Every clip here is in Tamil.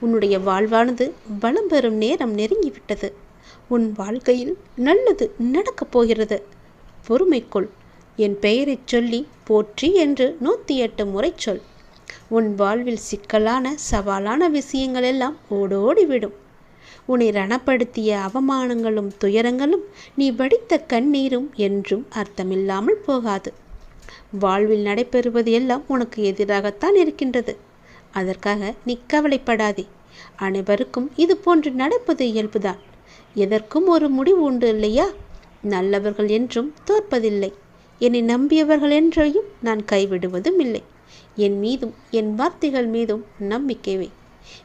உன்னுடைய வாழ்வானது வளம் பெறும் நேரம் நெருங்கிவிட்டது. உன் வாழ்க்கையில் நல்லது நடக்கப் போகிறது. பொறுமைக்குள் என் பெயரைச் சொல்லி போற்றி என்று நூற்றி எட்டு முறை சொல். உன் வாழ்வில் சிக்கலான சவாலான விஷயங்கள் எல்லாம் ஓடோடிவிடும். உன்னை ரணப்படுத்திய அவமானங்களும் துயரங்களும் நீ வடித்த கண்ணீரும் என்றும் அர்த்தமில்லாமல் போகாது. வாழ்வில் நடைபெறுவது எல்லாம் உனக்கு எதிராகத்தான் இருக்கின்றது. அதற்காக நீ கவலைப்படாதே. அனைவருக்கும் இது போன்று நடப்பது இயல்புதான். எதற்கும் ஒரு முடிவு உண்டு இல்லையா? நல்லவர்கள் என்றும் தோற்பதில்லை. என்னை நம்பியவர்கள் என்றையும் நான் கைவிடுவதும் இல்லை. என் மீதும் என் வார்த்தைகள் மீதும் நம்பிக்கைவை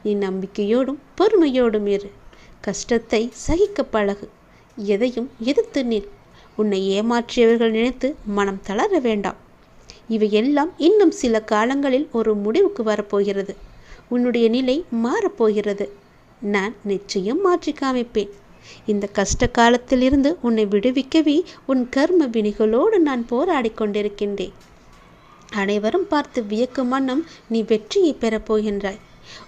நீ நம்பிக்கையோடும் பொறுமையோடும் இரு. கஷ்டத்தை சகிக்க பழகு. எதையும் எதிர்த்து நில். உன்னை ஏமாற்றியவர்கள் நினைத்து மனம் தளர வேண்டாம். இவையெல்லாம் இன்னும் சில காலங்களில் ஒரு முடிவுக்கு வரப்போகிறது. உன்னுடைய நிலை மாறப்போகிறது. நான் நிச்சயம் மாற்றி காமிப்பேன். இந்த கஷ்ட காலத்திலிருந்து உன்னை விடுவிக்கவே உன் கர்ம வினிகளோடு நான் போராடி கொண்டிருக்கின்றேன். அனைவரும் பார்த்து வியக்கும் வண்ணம் நீ வெற்றியை பெறப் போகின்றாய்.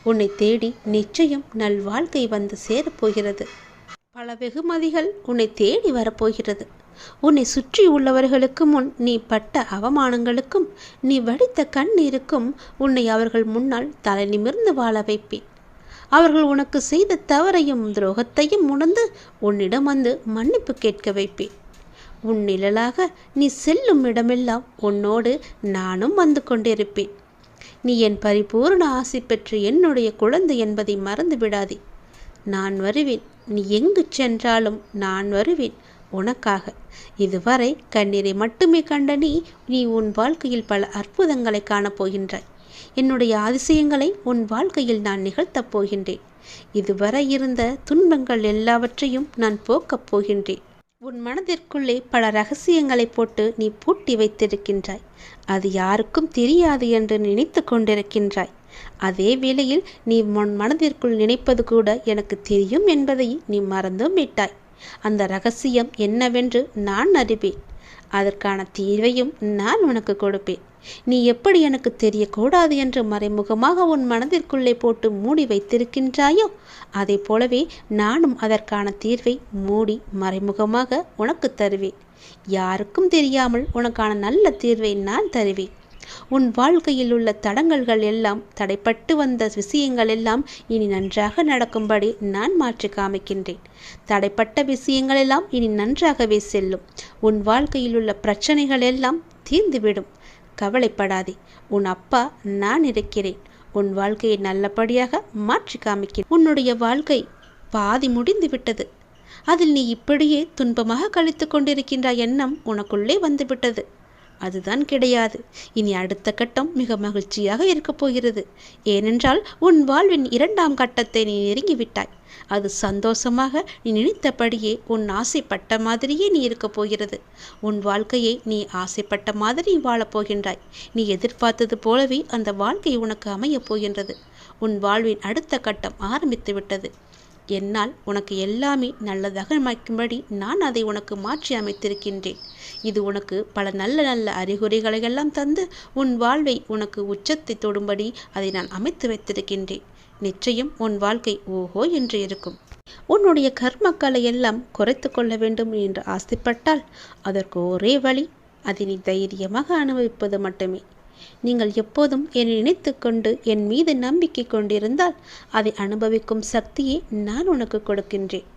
உன்னை தேடி நிச்சயம் நல் வாழ்க்கை வந்து சேரப்போகிறது பல வெகுமதிகள் உன்னை தேடி வரப்போகிறது உன்னை சுற்றி உள்ளவர்களுக்கு முன் நீ பட்ட அவமானங்களுக்கும் நீ வடித்த கண்ணீருக்கும் உன்னை அவர்கள் முன்னால் தலை நிமிர்ந்து வாழ வைப்பேன். அவர்கள் உனக்கு செய்த தவறையும் துரோகத்தையும் உணர்ந்து உன்னிடம் வந்து மன்னிப்பு கேட்க வைப்பேன். உன் நிழலாக நீ செல்லும் இடமெல்லாம் உன்னோடு நானும் வந்து கொண்டிருப்பேன். நீ என் பரிபூர்ண ஆசை பெற்று என்னுடைய குழந்தை என்பதை மறந்து விடாதே. நான் வருவேன். நீ எங்கு சென்றாலும் நான் வருவேன். உனக்காக. இதுவரை கண்ணீரை மட்டுமே கண்ட நீ நீ உன் வாழ்க்கையில் பல அற்புதங்களை காணப்போகின்றாய். என்னுடைய அதிசயங்களை உன் வாழ்க்கையில் நான் நிகழ்த்தப் போகின்றேன். இதுவரை இருந்த துன்பங்கள் எல்லாவற்றையும் நான் போக்கப் போகின்றேன். உன் மனதிற்குள்ளே பல ரகசியங்களை போட்டு நீ பூட்டி வைத்திருக்கின்றாய். அது யாருக்கும் தெரியாது என்று நினைத்து கொண்டிருக்கின்றாய். அதே வேளையில் நீ உன் மனதிற்குள் நினைப்பது கூட எனக்கு தெரியும் என்பதை நீ மறந்தும் விட்டாய். அந்த ரகசியம் என்னவென்று நான் அறிவேன். அதற்கான தீர்வையும் நான் உனக்கு கொடுப்பேன். நீ எப்படி எனக்கு தெரியக்கூடாது என்று மறைமுகமாக உன் மனதிற்குள்ளே போட்டு மூடி வைத்திருக்கின்றாயோ? அதை போலவே நானும் அதற்கான தீர்வை மூடி மறைமுகமாக உனக்கு தருவேன். யாருக்கும் தெரியாமல் உனக்கான நல்ல தீர்வை நான் தருவேன். உன் வாழ்க்கையில் உள்ள தடங்கல்கள் எல்லாம் தடைப்பட்டு வந்த விஷயங்கள் எல்லாம் இனி நன்றாக நடக்கும்படி நான் மாற்றி காமிக்கின்றேன். தடைப்பட்ட விஷயங்கள் எல்லாம் இனி நன்றாகவே செல்லும். உன் வாழ்க்கையில் உள்ள பிரச்சனைகள் எல்லாம் தீர்ந்துவிடும். கவலைப்படாதே. உன் அப்பா நான் இருக்கிறேன். உன் வாழ்க்கையை நல்லபடியாக மாற்றி காமிக்கிறேன். உன்னுடைய வாழ்க்கை பாதி முடிந்து விட்டது அதில் நீ இப்படியே துன்பமாக கழித்து கொண்டிருக்கின்ற எண்ணம் உனக்குள்ளே வந்துவிட்டது. அதுதான் கிடையாது. இனி அடுத்த கட்டம் மிக மகிழ்ச்சியாக இருக்கப் போகிறது. ஏனென்றால் உன் வாழ்வின் இரண்டாம் கட்டத்தை நீ நெருங்கிவிட்டாய். அது சந்தோஷமாக நீ நினைத்தபடியே உன் ஆசைப்பட்ட மாதிரியே நீ இருக்கப் போகிறது. உன் வாழ்க்கையை நீ ஆசைப்பட்ட மாதிரி வாழப் போகின்றாய். நீ எதிர்பார்த்தது போலவே அந்த வாழ்க்கை உனக்கு அமையப் போகின்றது. உன் வாழ்வின் அடுத்த கட்டம் ஆரம்பித்து விட்டது என்னால் உனக்கு எல்லாமே நல்லதாக அமைக்கும்படி நான் அதை உனக்கு மாற்றி அமைத்திருக்கின்றேன். இது உனக்கு பல நல்ல நல்ல அறிகுறிகளை எல்லாம் தந்து உன் வாழ்வை உனக்கு உச்சத்தை தொடும்படி அதை நான் அமைத்து வைத்திருக்கின்றேன். நிச்சயம் உன் வாழ்க்கை ஓஹோ என்று இருக்கும். உன்னுடைய கர்மக்களை எல்லாம் குறைத்து கொள்ள வேண்டும் என்று ஆசைப்பட்டால் அதற்கு ஒரே வழி அதை நீ தைரியமாக அனுபவிப்பது மட்டுமே. நீங்கள் எப்போதும் என்னை நினைத்து கொண்டு என் மீது நம்பிக்கை கொண்டிருந்தால் அதை அனுபவிக்கும் சக்தியை நான் உனக்கு கொடுக்கின்றேன்.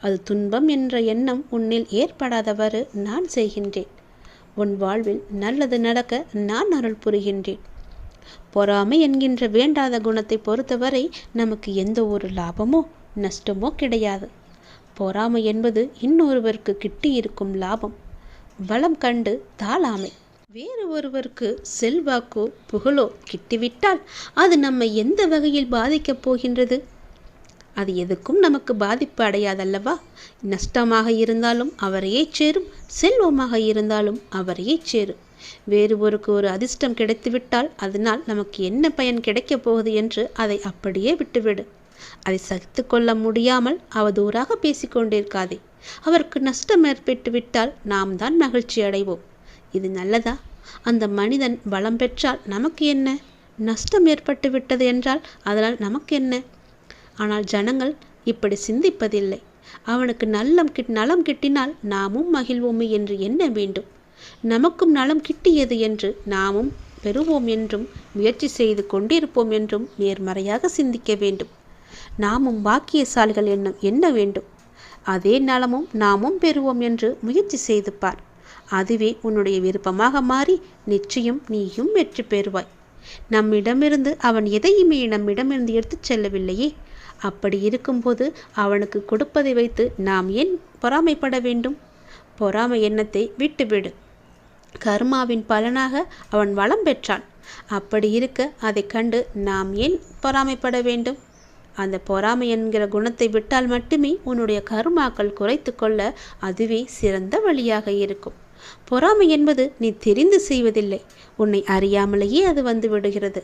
அது துன்பம் என்ற எண்ணம் உன்னில் ஏற்படாதவாறு நான் செய்கின்றேன். உன் வாழ்வில் நல்லது நடக்க நான் அருள் புரிகின்றேன். பொறாமை என்கின்ற வேண்டாத குணத்தை பொறுத்தவரை நமக்கு எந்த ஒரு லாபமோ நஷ்டமோ கிடையாது. பொறாமை என்பது இன்னொருவருக்கு கிட்டி இருக்கும் லாபம். வளம் கண்டு தாளாமை. வேறு ஒருவருக்கு செல்வாக்கோ புகழோ கிட்டிவிட்டால் அது நம்மை எந்த வகையில் பாதிக்கப் போகின்றது? அது எதுக்கும் நமக்கு பாதிப்பு அடையாதல்லவா? நஷ்டமாக இருந்தாலும் அவரையே சேரும் செல்வமாக இருந்தாலும் அவரையே சேரும். வேறு ஒருக்கு ஒரு அதிர்ஷ்டம் கிடைத்துவிட்டால் அதனால் நமக்கு என்ன பயன் கிடைக்கப் போகுது என்று அதை அப்படியே விட்டுவிடு. அதை சகித்து கொள்ள முடியாமல் அவதூறாக பேசிக்கொண்டிருக்காதே அவருக்கு நஷ்டம் ஏற்பட்டு விட்டால் நாம் தான் மகிழ்ச்சி அடைவோம். இது நல்லதா? அந்த மனிதன் பலம் பெற்றால் நமக்கு என்ன? நஷ்டம் ஏற்பட்டு விட்டது என்றால் அதனால் நமக்கு என்ன? ஆனால் ஜனங்கள் இப்படி சிந்திப்பதில்லை. அவனுக்கு நல்லம் கிட் நலம் கிட்டினால் நாமும் மகிழ்வோமே என்று எண்ண வேண்டும்? நமக்கும் நலம் கிட்டியது என்று நாமும் பெறுவோம் என்றும் முயற்சி செய்து கொண்டிருப்போம் என்றும் நேர்மறையாக சிந்திக்க வேண்டும். நாமும் பாக்கியசாலிகள் எண்ணம் எண்ண வேண்டும். அதே நலமும் நாமும் பெறுவோம் என்று முயற்சி செய்து பார். அதுவே உன்னுடைய விருப்பமாக மாறி நிச்சயம் நீயும் வெற்றி பெறுவாய். நம்மிடமிருந்து அவன் எதையுமே நம்மிடமிருந்து எடுத்துச் செல்லவில்லையே. அப்படி இருக்கும்போது அவனுக்கு கொடுப்பதை வைத்து நாம் ஏன் பொறாமைப்பட வேண்டும்? பொறாமை எண்ணத்தை விட்டுவிடு. கர்மாவின் பலனாக அவன் வளம் பெற்றான். அப்படி இருக்க அதை கண்டு நாம் ஏன் பொறாமைப்பட வேண்டும்? அந்த பொறாமை என்கிற குணத்தை விட்டால் மட்டுமே உன்னுடைய கருமாக்கள் குறைத்து கொள்ள அதுவே சிறந்த வழியாக இருக்கும். பொறாமை என்பது நீ தெரிந்து செய்வதில்லை. உன்னை அறியாமலேயே அது வந்து விடுகிறது.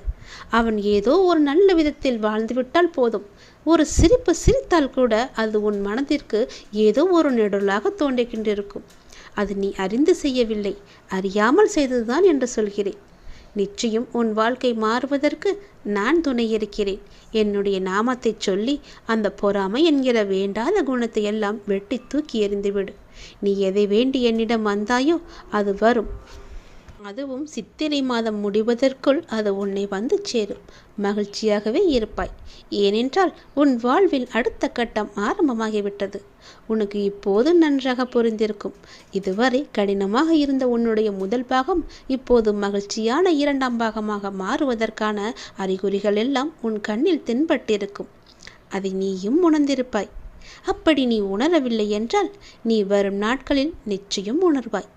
அவன் ஏதோ ஒரு நல்ல விதத்தில் வாழ்ந்துவிட்டால் போதும். ஒரு சிரிப்பு சிரித்தால் கூட அது உன் மனதிற்கு ஏதோ ஒரு நெடுலாக தோன்றிக்கின்றிருக்கும் அது நீ அறிந்து செய்யவில்லை. அறியாமல் செய்ததுதான் என்று சொல்கிறேன். நிச்சயம் உன் வாழ்க்கை மாறுவதற்கு நான் துணை இருக்கிறேன். என்னுடைய நாமத்தை சொல்லி அந்த பொறாமை என்கிற வேண்டாத குணத்தை எல்லாம் வெட்டி தூக்கி எறிந்துவிடு. நீ எதை வேண்டி என்னிடம் வந்தாயோ அது வரும். அதுவும் சித்திரை மாதம் முடிவதற்குள் அது உன்னை வந்து சேரும். மகிழ்ச்சியாகவே இருப்பாய். ஏனென்றால் உன் வாழ்வில் அடுத்த கட்டம் ஆரம்பமாகிவிட்டது. உனக்கு இப்போது நன்றாக புரிந்திருக்கும். இதுவரை கடினமாக இருந்த உன்னுடைய முதல் பாகம் இப்போது மகிழ்ச்சியான இரண்டாம் பாகமாக மாறுவதற்கான அறிகுறிகள் எல்லாம் உன் கண்ணில் தென்பட்டிருக்கும். அதை நீயும் உணர்ந்திருப்பாய். அப்படி நீ உணரவில்லை என்றால் நீ வரும் நாட்களில் நிச்சயம் உணர்வாய்.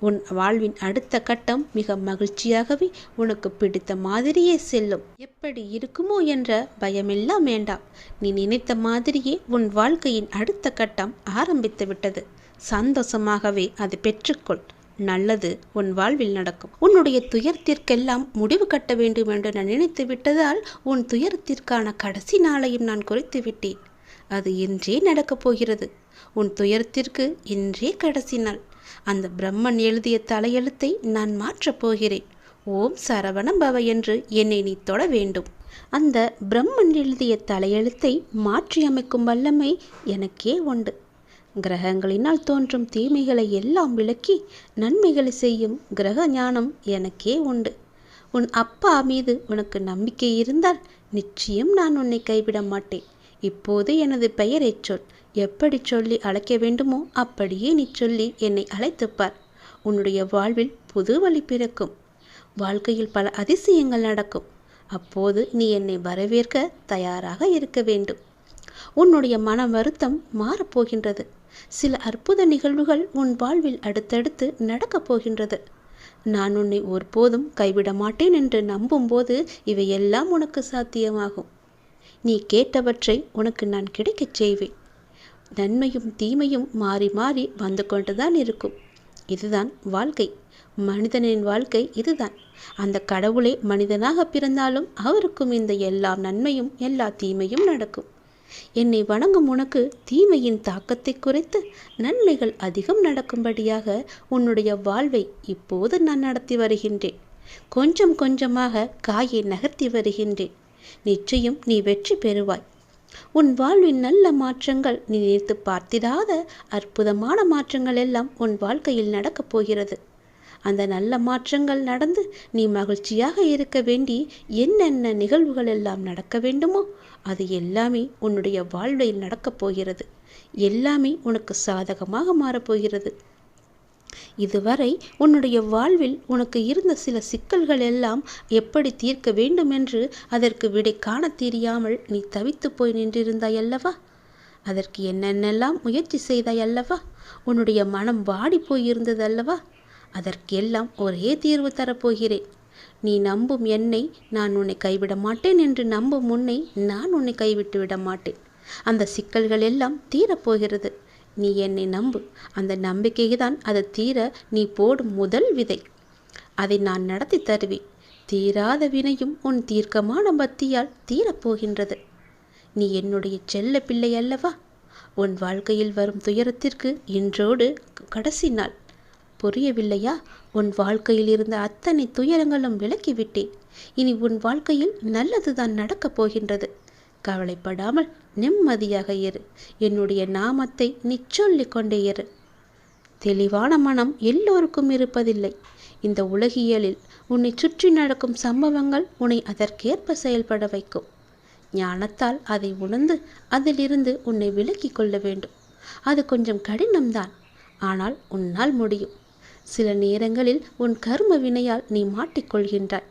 உன் வாழ்வின் அடுத்த கட்டம் மிக மகிழ்ச்சியாகவே உனக்கு பிடித்த மாதிரியே செல்லும். எப்படி இருக்குமோ என்ற பயமெல்லாம் வேண்டாம். நீ நினைத்த மாதிரியே உன் வாழ்க்கையின் அடுத்த கட்டம் ஆரம்பித்து விட்டது. சந்தோஷமாகவே அது பெற்றுக்கொள். நல்லது உன் வாழ்வில் நடக்கும். உன்னுடைய துயரத்திற்கெல்லாம் முடிவு கட்ட வேண்டும் என்று நான் நினைத்து விட்டதால் உன் துயரத்திற்கான கடைசி நாளையும் நான் குறைத்து விட்டேன். அது இன்றே நடக்கப் போகிறது. உன் துயரத்திற்கு இன்றே கடைசி நாள். அந்த பிரம்மன் எழுதிய தலையெழுத்தை நான் மாற்றப் போகிறேன். ஓம் சரவண பவ என்று என்னை நீ தொட வேண்டும். அந்த பிரம்மன் எழுதிய தலையெழுத்தை மாற்றி அமைக்கும் வல்லமை எனக்கே உண்டு. கிரகங்களினால் தோன்றும் தீமைகளை எல்லாம் விளக்கி நன்மைகளை செய்யும் கிரக ஞானம் எனக்கே உண்டு. உன் அப்பா மீது உனக்கு நம்பிக்கை இருந்தால் நிச்சயம் நான் உன்னை கைவிட மாட்டேன். இப்போது எனது பெயரைச் சொல். எப்படி சொல்லி அழைக்க வேண்டுமோ அப்படியே நீ சொல்லி என்னை அழைத்துப்பார். உன்னுடைய வாழ்வில் புது வழி பிறக்கும். வாழ்க்கையில் பல அதிசயங்கள் நடக்கும். அப்போது நீ என்னை வரவேற்க தயாராக இருக்க வேண்டும். உன்னுடைய மன வருத்தம் மாறப்போகின்றது சில அற்புத நிகழ்வுகள் உன் வாழ்வில் அடுத்தடுத்து நடக்கப் போகின்றது. நான் உன்னை ஒருபோதும் கைவிட மாட்டேன் என்று நம்பும்போது இவையெல்லாம் உனக்கு சாத்தியமாகும். நீ கேட்டவற்றை உனக்கு நான் கிடைக்கச் செய்வேன். நன்மையும் தீமையும் மாறி மாறி வந்து கொண்டுதான் இருக்கும். இதுதான் வாழ்க்கை. மனிதனின் வாழ்க்கை இதுதான். அந்த கடவுளே மனிதனாக பிறந்தாலும் அவருக்கும் இந்த எல்லா நன்மையும் எல்லா தீமையும் நடக்கும். என்னை வணங்கும் உனக்கு தீமையின் தாக்கத்தை குறைத்து நன்மைகள் அதிகம் நடக்கும்படியாக உன்னுடைய வாழ்வை இப்போது நான் நடத்தி வருகின்றேன். கொஞ்சம் கொஞ்சமாக காயை நகர்த்தி வருகின்றேன். நிச்சயம் நீ வெற்றி பெறுவாய். உன் வாழ்வின் நல்ல மாற்றங்கள் நீ நினைத்து பார்த்திடாத அற்புதமான மாற்றங்கள் எல்லாம் உன் வாழ்க்கையில் நடக்கப் போகிறது. அந்த நல்ல மாற்றங்கள் நடந்து நீ மகிழ்ச்சியாக இருக்க வேண்டி என்னென்ன நிகழ்வுகள் எல்லாம் நடக்க வேண்டுமோ அது எல்லாமே உன்னுடைய வாழ்வில் நடக்கப் போகிறது. எல்லாமே உனக்கு சாதகமாக மாறப்போகிறது இதுவரை உன்னுடைய வாழ்வில் உனக்கு இருந்த சில சிக்கல்கள் எல்லாம் எப்படி தீர்க்க வேண்டும் என்று அதற்கு விடை காண தெரியாமல் நீ தவித்து போய் நின்றிருந்தாய் அல்லவா? அதற்கு என்னென்னெல்லாம் முயற்சி செய்தாய் அல்லவா? உன்னுடைய மனம் வாடி போயிருந்தது அல்லவா? அதற்கெல்லாம் ஒரே தீர்வு தரப்போகிறேன். நீ நம்பும் என்னை நான் உன்னை கைவிட மாட்டேன் என்று நம்பும் உன்னை நான் உன்னை கைவிட்டு விட மாட்டேன். அந்த சிக்கல்கள் எல்லாம் தீரப்போகிறது. நீ என்னை நம்பு. அந்த நம்பிக்கையை தான் அதை தீர நீ போடும் முதல் விதை. அதை நான் நடத்தி தருவேன். தீராத வினையும் உன் தீர்க்கமான பக்தியால் தீரப்போகின்றது நீ என்னுடைய செல்ல பிள்ளை அல்லவா? உன் வாழ்க்கையில் வரும் துயரத்திற்கு இன்றோடு கடைசி நாள். புரியவில்லையா? உன் வாழ்க்கையில் இருந்த அத்தனை துயரங்களும் விலக்கிவிட்டேன் இனி உன் வாழ்க்கையில் நல்லதுதான் நடக்கப் போகின்றது. கவலைப்படாமல் நிம்மதியாக இரு. என்னுடைய நாமத்தை நீ சொல்லிக் கொண்டே இரு. தெளிவான மனம் எல்லோருக்கும் இருப்பதில்லை. இந்த உலகியலில் உன்னை சுற்றி நடக்கும் சம்பவங்கள் உன்னை அதற்கேற்ப செயல்பட வைக்கும். ஞானத்தால் அதை உணர்ந்து அதிலிருந்து உன்னை விலக்கிக் கொள்ள வேண்டும். அது கொஞ்சம் கடினம்தான். ஆனால் உன்னால் முடியும். சில நேரங்களில் உன் கர்ம வினையால் நீ மாட்டிக்கொள்கின்றாய்.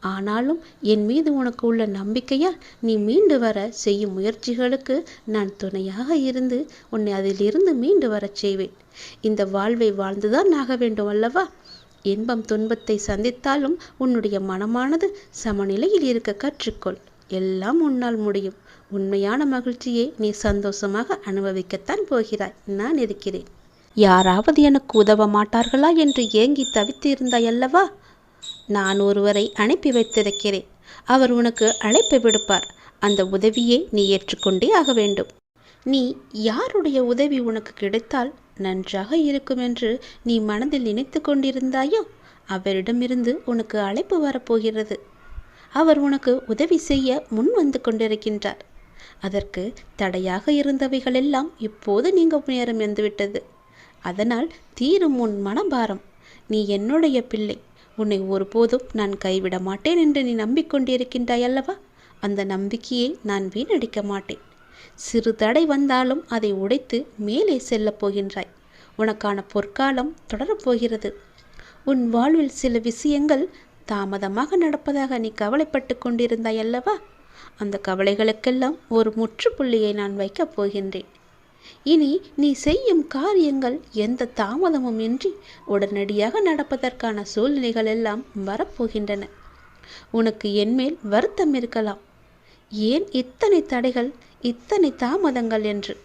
ஆனாலும் என் மீது உனக்கு உள்ள நம்பிக்கையால் நீ மீண்டு வர செய்யும் முயற்சிகளுக்கு நான் துணையாக இருந்து உன்னை அதிலிருந்து மீண்டு வரச் செய்வேன். இந்த வாழ்வை வாழ்ந்துதான் ஆக வேண்டும் அல்லவா? இன்பம் துன்பத்தை சந்தித்தாலும் உன்னுடைய மனமானது சமநிலையில் இருக்க கற்றுக்கொள். எல்லாம் உன்னால் முடியும். உண்மையான மகிழ்ச்சியை நீ சந்தோஷமாக அனுபவிக்கத்தான் போகிறாய். நான் இருக்கிறேன். யாராவது எனக்கு உதவ மாட்டார்களா என்று ஏங்கி தவித்து இருந்தாய் அல்லவா? நான் ஒருவரை அனுப்பி வைத்திருக்கிறேன். அவர் உனக்கு அழைப்பு விடுப்பார். அந்த உதவியை நீ ஏற்றுக்கொண்டே ஆக வேண்டும். நீ யாருடைய உதவி உனக்கு கிடைத்தால் நன்றாக இருக்கும் என்று நீ மனதில் நினைத்து கொண்டிருந்தாயோ? அவரிடமிருந்து உனக்கு அழைப்பு வரப்போகிறது. அவர் உனக்கு உதவி செய்ய முன் வந்து கொண்டிருக்கின்றார். அதற்கு தடையாக இருந்தவைகளெல்லாம் இப்போது நீங்க நேரம் வந்துவிட்டது அதனால் தீரும் உன் மனபாரம் நீ என்னுடைய பிள்ளை. உன்னை ஒருபோதும் நான் கைவிட மாட்டேன் என்று நீ நம்பிக்கொண்டிருக்கின்றாய் அல்லவா? அந்த நம்பிக்கையை நான் வீணடிக்க மாட்டேன். சிறு தடை வந்தாலும் அதை உடைத்து மேலே செல்லப் போகின்றாய். உனக்கான பொற்காலம் தொடரப் போகிறது. உன் வாழ்வில் சில விஷயங்கள் தாமதமாக நடப்பதாக நீ கவலைப்பட்டு கொண்டிருந்தாய் அல்லவா? அந்த கவலைகளுக்கெல்லாம் ஒரு முற்றுப்புள்ளியை நான் வைக்கப் போகின்றேன். இனி நீ செய்யும் காரியங்கள் எந்த தாமதமும் இன்றி உடனடியாக நடப்பதற்கான சூழ்நிலைகள் எல்லாம் வரப்போகின்றன. உனக்கு என்மேல் வருத்தம் இருக்கலாம். ஏன் இத்தனை தடைகள் இத்தனை தாமதங்கள் என்று?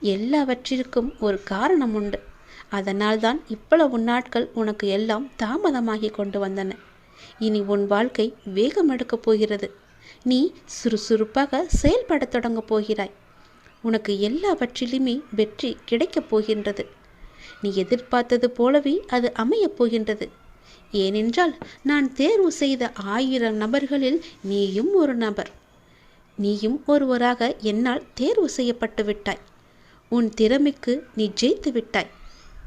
எல்லாவற்றிற்கும் ஒரு காரணம் உண்டு. அதனால்தான் இவ்வளவு நாட்கள் உனக்கு எல்லாம் தாமதமாகி கொண்டு வந்தன. இனி உன் வாழ்க்கை வேகம் எடுக்கப் போகிறது. நீ சுறுசுறுப்பாக செயல்படத் தொடங்கப் போகிறாய். உனக்கு எல்லாவற்றிலுமே வெற்றி கிடைக்கப் போகின்றது. நீ எதிர்பார்த்தது போலவே அது அமையப் போகின்றது. ஏனென்றால் நான் தேர்வு செய்த ஆயிரம் நபர்களில் நீயும் ஒரு நபர். நீயும் ஒருவராக என்னால் தேர்வு செய்யப்பட்டு விட்டாய். உன் திறமைக்கு நீ ஜெயித்து விட்டாய்.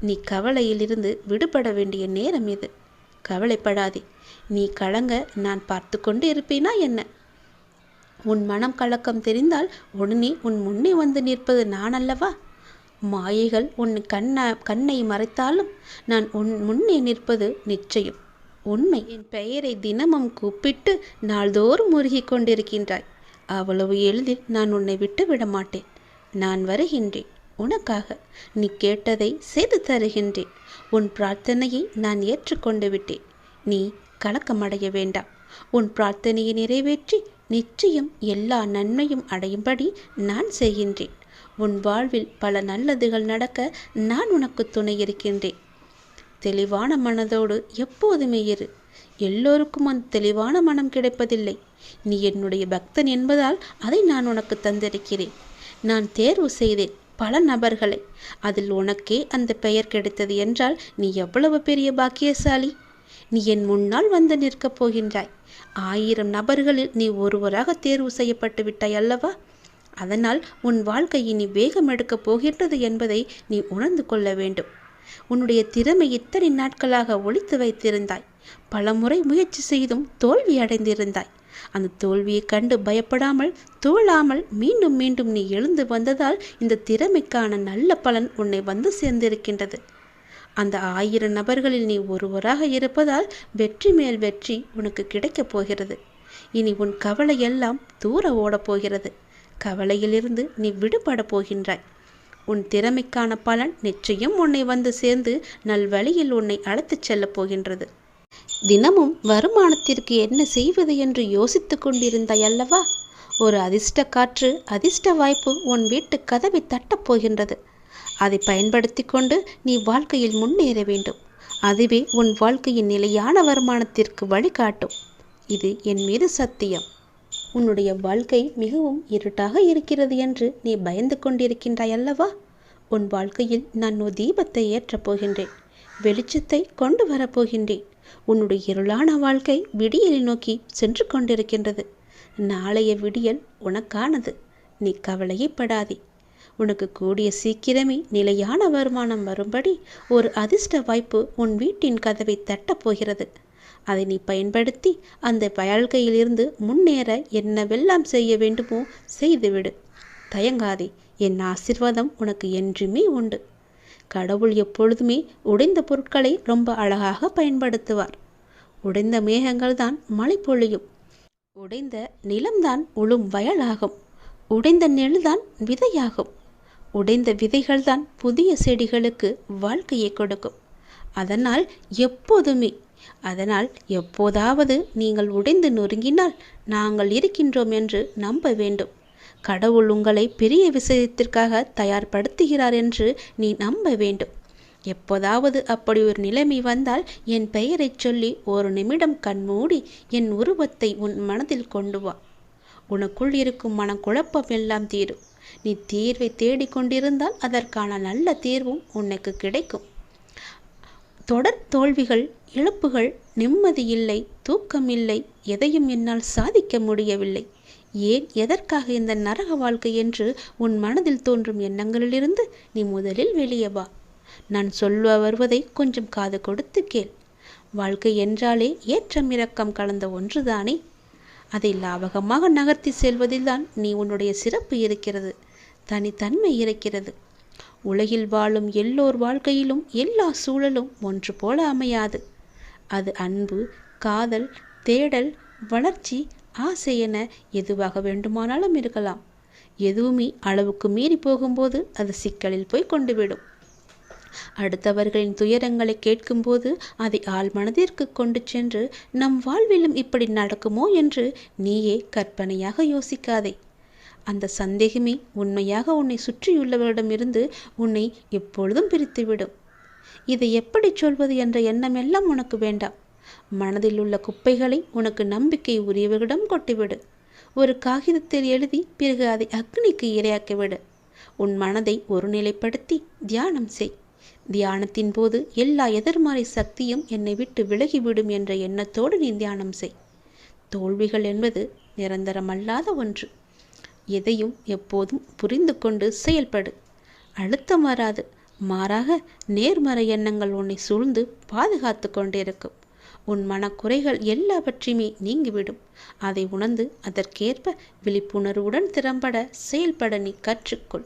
நீ கவலையிலிருந்து விடுபட வேண்டிய நேரம் இது. கவலைப்படாதே. நீ கலங்க நான் பார்த்து கொண்டு இருப்பேனா என்ன? உன் மனம் கலக்கம் தெரிந்தால் உடனே உன் முன்னே வந்து நிற்பது நான் அல்லவா? மாயைகள் உன் கண்ண கண்ணை மறைத்தாலும் நான் உன் முன்னே நிற்பது நிச்சயம். உண்மை. என் பெயரை தினமும் கூப்பிட்டு நாள்தோறும் முருகி கொண்டிருக்கின்றாய். அவ்வளவு எளிதில் நான் உன்னை விட்டு விட மாட்டேன். நான் வருகின்றேன். உனக்காக நீ கேட்டதை செய்து தருகின்றேன். உன் பிரார்த்தனையை நான் ஏற்றுக்கொண்டு விட்டேன். நீ கலக்கமடைய வேண்டாம். உன் பிரார்த்தனையை நிறைவேற்றி நிச்சயம் எல்லா நன்மையும் அடையும்படி நான் செய்கின்றேன். உன் வாழ்வில் பல நல்லதுகள் நடக்க நான் உனக்கு துணை இருக்கின்றேன். தெளிவான மனதோடு எப்போதுமே இரு. எல்லோருக்கும் அந்த தெளிவான மனம் கிடைப்பதில்லை. நீ என்னுடைய பக்தன் என்பதால் அதை நான் உனக்கு தந்திருக்கிறேன். நான் தேர்வு செய்தேன் பல நபர்களை. அதில் உனக்கே அந்த பெயர் கிடைத்தது என்றால் நீ எவ்வளவு பெரிய பாக்கியசாலி? நீ என் முன்னால் வந்து நிற்கப் போகின்றாய். ஆயிரம் நபர்களில் நீ ஒருவராக தேர்வு செய்யப்பட்டு விட்டாய் அல்லவா? அதனால் உன் வாழ்க்கை இனி வேகம் எடுக்கப் போகின்றது என்பதை நீ உணர்ந்து கொள்ள வேண்டும். உன்னுடைய திறமை இத்தனை நாட்களாக ஒழித்து வைத்திருந்தாய். பலமுறை முயற்சி செய்தும் தோல்வி அடைந்திருந்தாய். அந்த தோல்வியை கண்டு பயப்படாமல் தோழாமல் மீண்டும் மீண்டும் நீ எழுந்து வந்ததால் இந்த திறமைக்கான நல்ல பலன் உன்னை வந்து சேர்ந்திருக்கின்றது. அந்த ஆயிரம் நபர்களில் நீ ஒருவராக இருப்பதால் வெற்றி மேல் வெற்றி உனக்கு கிடைக்கப் போகிறது. இனி உன் கவலை எல்லாம் தூர ஓடப் போகிறது. கவலையிலிருந்து நீ விடுபட போகின்றாய். உன் திறமைக்கான பலன் நிச்சயம் உன்னை வந்து சேர்ந்து நல்வழியில் உன்னை அழைத்துச் செல்லப் போகின்றது. தினமும் வருமானத்திற்கு என்ன செய்வது என்று யோசித்து கொண்டிருந்தாய் அல்லவா? ஒரு அதிர்ஷ்ட காற்று அதிர்ஷ்ட வாய்ப்பு உன் வீட்டு கதவை தட்டப் போகின்றது. அதை பயன்படுத்தி கொண்டு நீ வாழ்க்கையில் முன்னேற வேண்டும். அதுவே உன் வாழ்க்கையின் நிலையான வருமானத்திற்கு வழிகாட்டும். இது என் மீது சத்தியம். உன்னுடைய வாழ்க்கை மிகவும் இருட்டாக இருக்கிறது என்று நீ பயந்து கொண்டிருக்கின்றாய் அல்லவா? உன் வாழ்க்கையில் நான் ஒரு தீபத்தை ஏற்றப் போகின்றேன். வெளிச்சத்தை கொண்டு வரப்போகின்றேன் உன்னுடைய இருளான வாழ்க்கை விடியலை நோக்கி சென்று கொண்டிருக்கின்றது. நாளைய விடியல் உனக்கானது. நீ கவலையைப்படாதே. உனக்கு கூடிய சீக்கிரமே நிலையான வருமானம் வரும்படி ஒரு அதிர்ஷ்ட வாய்ப்பு உன் வீட்டின் கதவை தட்டப் போகிறது. அதை நீ பயன்படுத்தி அந்த வாழ்க்கையிலிருந்து முன்னேற என்னவெல்லாம் செய்ய வேண்டுமோ செய்துவிடு. தயங்காதே என் ஆசிர்வாதம் உனக்கு என்றுமே உண்டு. கடவுள் எப்பொழுதுமே உடைந்த பொருட்களை ரொம்ப அழகாக பயன்படுத்துவார். உடைந்த மேகங்கள் தான் மழை பொழியும். உடைந்த நிலம்தான் உளும் வயலாகும். உடைந்த நெல்தான் விதையாகும். உடைந்த விதைகள்தான் புதிய செடிகளுக்கு வாழ்க்கையை கொடுக்கும். அதனால் எப்போதுமே அதனால் எப்போதாவது நீங்கள் உடைந்து நொறுங்கினால் நாங்கள் இருக்கின்றோம் என்று நம்ப வேண்டும். கடவுள் உங்களை பெரிய விஷயத்திற்காக தயார்படுத்துகிறார் என்று நீ நம்ப வேண்டும். எப்போதாவது அப்படி ஒரு நிலைமை வந்தால் என் பெயரைச் சொல்லி ஒரு நிமிடம் கண்மூடி என் உருவத்தை உன் மனதில் கொண்டு வா. உனக்குள் இருக்கும் மனக்குழப்பம் எல்லாம் தீரும். நீ தீர்வை தேடிக்கொண்டிருந்தால் அதற்கான நல்ல தீர்வும் உனக்கு கிடைக்கும். தொடர் தோல்விகள் இழப்புகள் நிம்மதியில்லை தூக்கமில்லை தூக்கம் இல்லை எதையும் என்னால் சாதிக்க முடியவில்லை. ஏன் எதற்காக இந்த நரக வாழ்க்கை என்று உன் மனதில் தோன்றும் எண்ணங்களிலிருந்து நீ முதலில் வெளியே வா. நான் சொல்ல வருவதை கொஞ்சம் காது கொடுத்து கேள். வாழ்க்கை என்றாலே ஏற்றம் இறக்கம் கலந்த ஒன்றுதானே? அதை லாபகமாக நகர்த்தி செல்வதில்தான் நீ உன்னுடைய சிறப்பு இருக்கிறது தனித்தன்மை இருக்கிறது. உலகில் வாழும் எல்லோர் வாழ்க்கையிலும் எல்லா சூழலும் ஒன்று போல அமையாது. அது அன்பு காதல் தேடல் வளர்ச்சி ஆசை என எதுவாக வேண்டுமானாலும் இருக்கலாம். எதுவுமே அளவுக்கு மீறி போகும்போது அது சிக்கலில் போய் கொண்டுவிடும். அடுத்தவர்களின் துயரங்களை கேட்கும்போது அதை ஆள் மனதிற்கு கொண்டு சென்று நம் வாழ்விலும் இப்படி நடக்குமோ? என்று நீயே கற்பனையாக யோசிக்காதே. அந்த சந்தேகமே உண்மையாக உன்னை சுற்றியுள்ளவரிடமிருந்து உன்னை எப்பொழுதும் பிரித்துவிடும். இதை எப்படி சொல்வது என்ற எண்ணம் எல்லாம் உனக்கு வேண்டாம். மனதில் உள்ள குப்பைகளை உனக்கு நம்பிக்கை உரியவர்களிடம் கொட்டிவிடு. ஒரு காகிதத்தில் எழுதி பிறகு அதை அக்னிக்கு இரையாக்கிவிடு. உன் மனதை ஒருநிலைப்படுத்தி தியானம் செய். தியானத்தின் போது எல்லா எதிர்மறை சக்தியும் என்னை விட்டு விலகிவிடும் என்ற எண்ணத்தோடு நீ தியானம் செய். தோல்விகள் என்பது நிரந்தரமல்லாத ஒன்று. எதையும் எப்போதும் புரிந்து கொண்டு செயல்படு. அழுத்தம் வராது. மாறாக நேர்மறை எண்ணங்கள் உன்னை சூழ்ந்து பாதுகாத்து கொண்டிருக்கும். உன் மனக்குறைகள் எல்லாவற்றையுமே நீங்கிவிடும். அதை உணர்ந்து அதற்கேற்ப விழிப்புணர்வுடன் திறம்பட செயல்பட நீ கற்றுக்கொள்.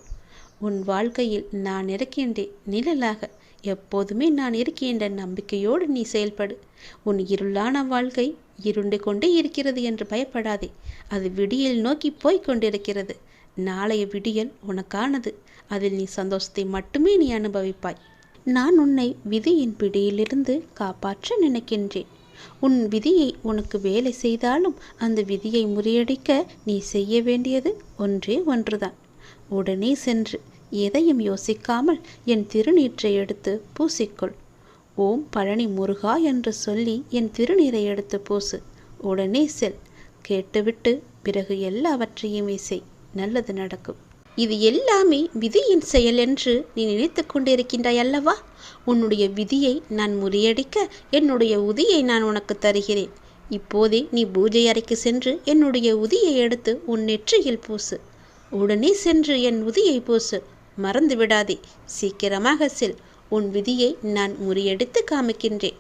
உன் வாழ்க்கையில் நான் இருக்கின்றேன் நிழலாக. எப்போதுமே நான் இருக்கின்ற நம்பிக்கையோடு நீ செயல்படு. உன் இருளான வாழ்க்கை இருண்டு கொண்டே இருக்கிறது என்று பயப்படாதே. அது விடியல் நோக்கி போய்க் கொண்டிருக்கிறது. நாளைய விடியல் உனக்கானது. அதில் நீ சந்தோஷத்தை மட்டுமே நீ அனுபவிப்பாய். நான் உன்னை விதியின் பிடியிலிருந்து காப்பாற்ற நினைக்கின்றேன். உன் விதியை உனக்கு வேலை செய்தாலும் அந்த விதியை முறியடிக்க நீ செய்ய வேண்டியது ஒன்றே ஒன்றுதான். உடனே சென்று எதையும் யோசிக்காமல் என் திருநீற்றை எடுத்து பூசிக்கொள். ஓம் பழனி முருகா என்று சொல்லி என் திருநீரை எடுத்து பூசு. உடனே செல். கேட்டுவிட்டு பிறகு எல்லாவற்றையுமே செய் நல்லது நடக்கும். இது எல்லாமே விதியின் செயல் என்று நீ நினைத்து கொண்டிருக்கின்றாய் அல்லவா? உன்னுடைய விதியை நான் முறியடிக்க என்னுடைய உதியை நான் உனக்கு தருகிறேன். இப்போதே நீ பூஜை அறைக்கு சென்று என்னுடைய உதியை எடுத்து உன் நெற்றியில் பூசு. உடனே சென்று என் உதியை பூசு. மறந்து விடாதே சீக்கிரமாக செல். உன் விதியை நான் முறியடித்து காமிக்கின்றேன்.